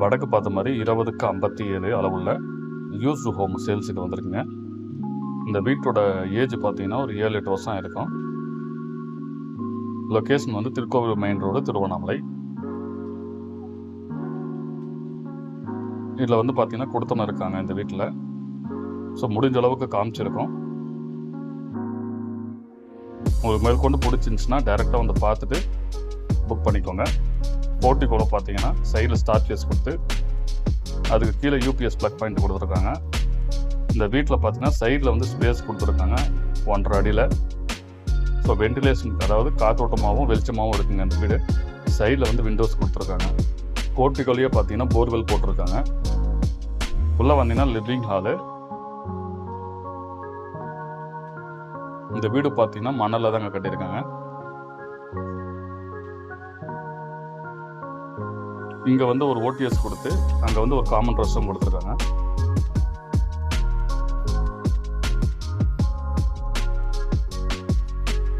வடக்கு பார்த்த மாதிரி இருபதுக்கு ஐம்பத்தி ஏழு அளவுள்ள யூஸ்டு ஹோம் சேல்ஸுக்கு வந்திருக்குங்க. இந்த வீட்டோட ஏஜ் பார்த்தீங்கன்னா ஒரு ஏழு எட்டு வருஷம் இருக்கும் லொக்கேஷன் வந்து திருக்கோவில் மெயின் ரோடு திருவண்ணாமலை. இதில் வந்து பார்த்தீங்கன்னா கொடுத்தனம் இருக்காங்க இந்த வீட்டில். ஸோ முடிஞ்ச அளவுக்கு காமிச்சிருக்கோம். உங்களுக்கு மேற்கொண்டு பிடிச்சிருந்துச்சுன்னா டேரெக்டாக வந்து பார்த்துட்டு புக் பண்ணிக்கோங்க. போர்ட்டிகோல பார்த்தீங்கன்னா சைடில் ஸ்டார் கொடுத்து அதுக்கு கீழே யூபிஎஸ் ப்ளக் பாயிண்ட் கொடுத்துருக்காங்க. இந்த வீட்டில் பார்த்தீங்கன்னா சைடில் வந்து ஸ்பேஸ் கொடுத்துருக்காங்க ஒன்றரை அடியில். ஸோ வெண்டிலேஷன் அதாவது காத்தோட்டமாகவும் வெளிச்சமாகவும் இருக்குங்க இந்த வீடு. சைடில் வந்து விண்டோஸ் கொடுத்துருக்காங்க. போர்ட்டிகோலையே பார்த்தீங்கன்னா போர்வெல் போட்டிருக்காங்க. உள்ளே வந்தீங்கன்னா லிவிங் ஹாலு இந்த வீடு பார்த்தீங்கன்னா மணலில் தாங்க கட்டியிருக்காங்க. இங்கே வந்து ஒரு ஓடிஎஸ் கொடுத்து அங்கே வந்து ஒரு காமன் ரெஸ்டும் கொடுத்துருக்காங்க.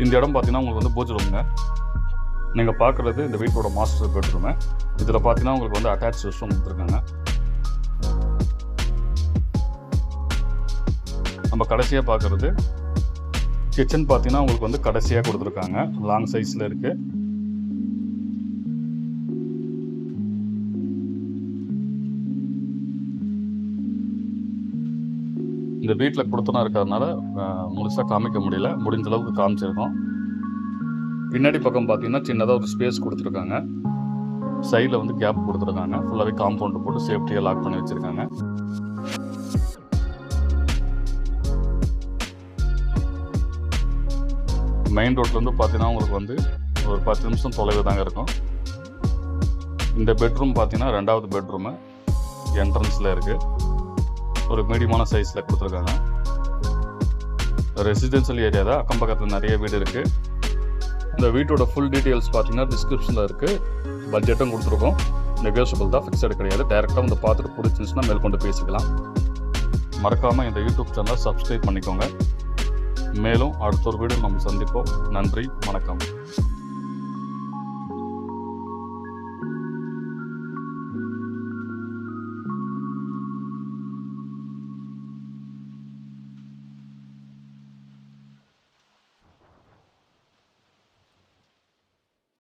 இந்த இடம் பார்த்தீங்கன்னா உங்களுக்கு வந்து பூஜை ரூமுங்க நீங்கள் பார்க்குறது இந்த வீட்டோட மாஸ்டர் பெட்ரூமு இதில் பார்த்தீங்கன்னா உங்களுக்கு வந்து அட்டாச் ரெஸ்ட்ரூம் கொடுத்துருக்காங்க. நம்ம கடைசியாக பார்க்குறது கிச்சன் பார்த்தீங்கன்னா உங்களுக்கு வந்து கடைசியாக கொடுத்துருக்காங்க. லாங் சைஸில் இருக்குது இந்த வீட்டில் கொடுத்தனா இருக்கிறதுனால முழுசாக காமிக்க முடியல. முடிஞ்ச அளவுக்கு காமிச்சிருக்கோம். பின்னாடி பக்கம் பார்த்தீங்கன்னா சின்னதாக ஒரு ஸ்பேஸ் கொடுத்துருக்காங்க. சைடில் வந்து கேப் கொடுத்துருக்காங்க. ஃபுல்லாகவே காம்பவுண்டு போட்டு சேஃப்டியாக லாக் பண்ணி வச்சுருக்காங்க. மெயின் ரோட்லேருந்து பார்த்தீங்கன்னா உங்களுக்கு வந்து ஒரு பத்து நிமிஷம் தொலைவு தாங்க இருக்கும். இந்த பெட்ரூம் பார்த்தீங்கன்னா ரெண்டாவது பெட்ரூமு என்ட்ரன்ஸில் இருக்குது ஒரு மீடியமான சைஸில் கொடுத்துருக்காங்க. ரெசிடென்ஷியல் ஏரியா தான். அக்கம் பக்கத்தில் நிறைய வீடு இருக்குது இந்த வீட்டோட ஃபுல் டீட்டெயில்ஸ் பார்த்தீங்கன்னா டிஸ்கிரிப்ஷனில் இருக்குது பட்ஜெட்டும் கொடுத்துருக்கோம். நெகோஷியபிள் தான் ஃபிக்ஸட் கிடையாது டேரெக்டாக வந்து பார்த்துட்டு பிடிச்சிருந்துச்சுன்னா மேற்கொண்டு பேசிக்கலாம். மறக்காமல் இந்த யூடியூப் சேனலை சப்ஸ்கிரைப் பண்ணிக்கோங்க. மேலும் அடுத்த ஒரு வீடு நம்ம சந்திப்போம். நன்றி வணக்கம்.